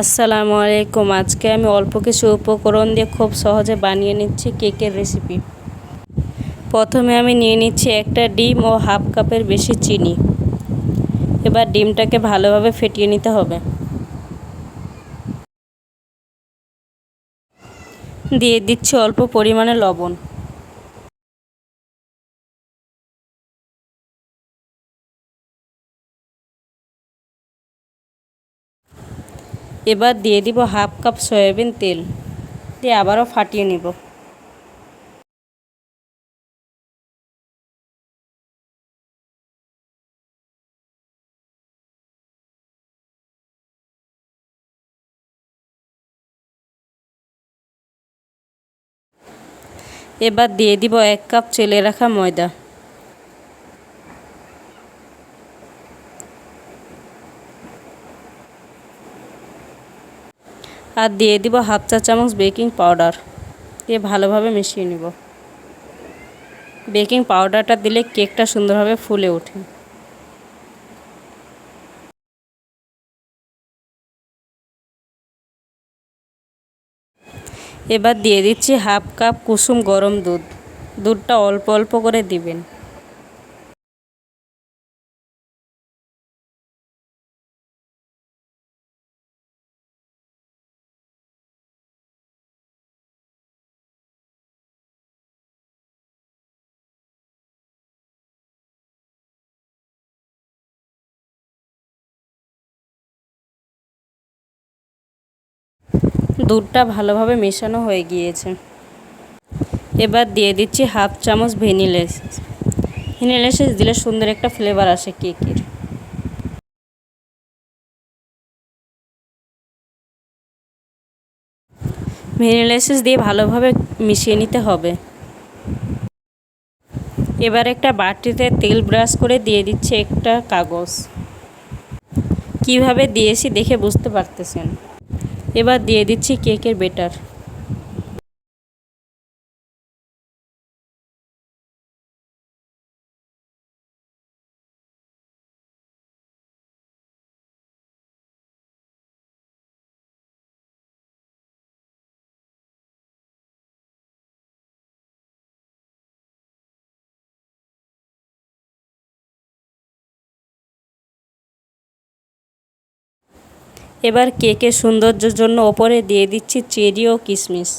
আসসালামু আলাইকুম। আজকে আমি অল্প কিছু উপকরণ দিয়ে খুব সহজে বানিয়ে নিচ্ছি কেকের রেসিপি। প্রথমে আমি নিয়ে নিচ্ছি একটা ডিম ও হাফ কাপের বেশি চিনি। এবার ডিমটাকে ভালোভাবে ফেটিয়ে নিতে হবে। দিয়ে দিচ্ছি অল্প পরিমাণে লবণ। এবার দিয়ে দিব হাফ কাপ সয়াবিন তেল। দিয়ে আবারও ফাটিয়ে নিব। এবার দিয়ে দিব এক কাপ চেলে রাখা ময়দা। আর দিয়ে দিব হাফ চা চামচ বেকিং পাউডার। দিয়ে ভালোভাবে মিশিয়ে নিব। বেকিং পাউডারটা দিলে কেকটা সুন্দরভাবে ফুলে ওঠে। এবার দিয়ে দিচ্ছি হাফ কাপ কুসুম গরম দুধ। দুধটা অল্প অল্প করে দিবেন। দুধটা ভালোভাবে মেশানো হয়ে গিয়েছে। এবার দিয়ে দিচ্ছি হাফ চামচ ভ্যানিলা এসেন্স। দিলে সুন্দর একটা ফ্লেভার আসে কেকের। ভ্যানিলা এসেন্স দিয়ে ভালোভাবে মিশিয়ে নিতে হবে। এবার একটা বাটিতে তেল ব্রাশ করে দিয়ে দিচ্ছে একটা কাগজ। কীভাবে দিয়েছি দেখে বুঝতে পারতেছেন? এবার দিয়ে দিচ্ছি কেকের বেটার। এবার কেকের সৌন্দর্যের জন্য ওপরে দিয়ে দিচ্ছি চেরি ও কিশমিশ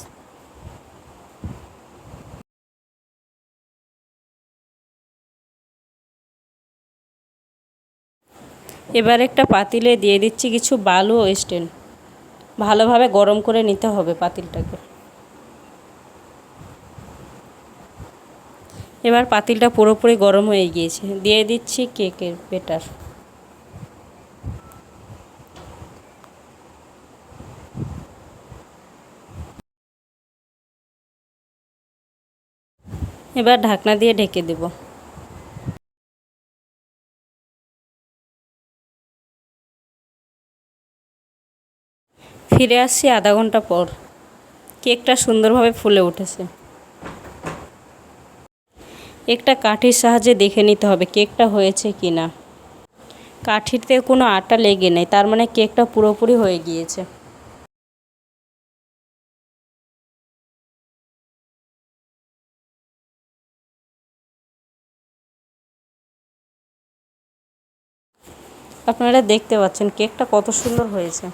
এবার একটা পাতিলে দিয়ে দিচ্ছি কিছু বালু ও স্ট্যান্ড ভালোভাবে গরম করে নিতে হবে পাতিলটাকে। এবার পাতিলটা পুরোপুরি গরম হয়ে গিয়েছে। দিয়ে দিচ্ছি কেকের বেটার এবার ঢাকনা দিয়ে ঢেকে দেব। ফিরে আসছি আধা ঘণ্টা পর। কেকটা সুন্দরভাবে ফুলে উঠেছে। একটা কাঠির সাহায্যে দেখে নিতে হবে কেকটা হয়েছে কি না কাঠিতে কোনো আটা লেগে নেই, তার মানে কেকটা পুরোপুরি হয়ে গিয়েছে। আপনারা দেখতে পাচ্ছেন কেকটা কত সুন্দর হয়েছে।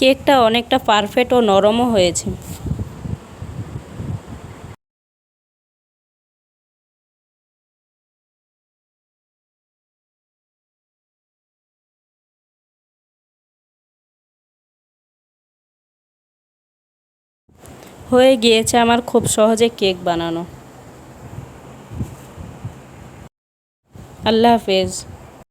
কেকটা অনেকটা পারফেক্ট ও নরমও হয়েছে। হয়ে গিয়েছে আমার খুব সহজে কেক বানানো। আল্লাহ হাফেজ।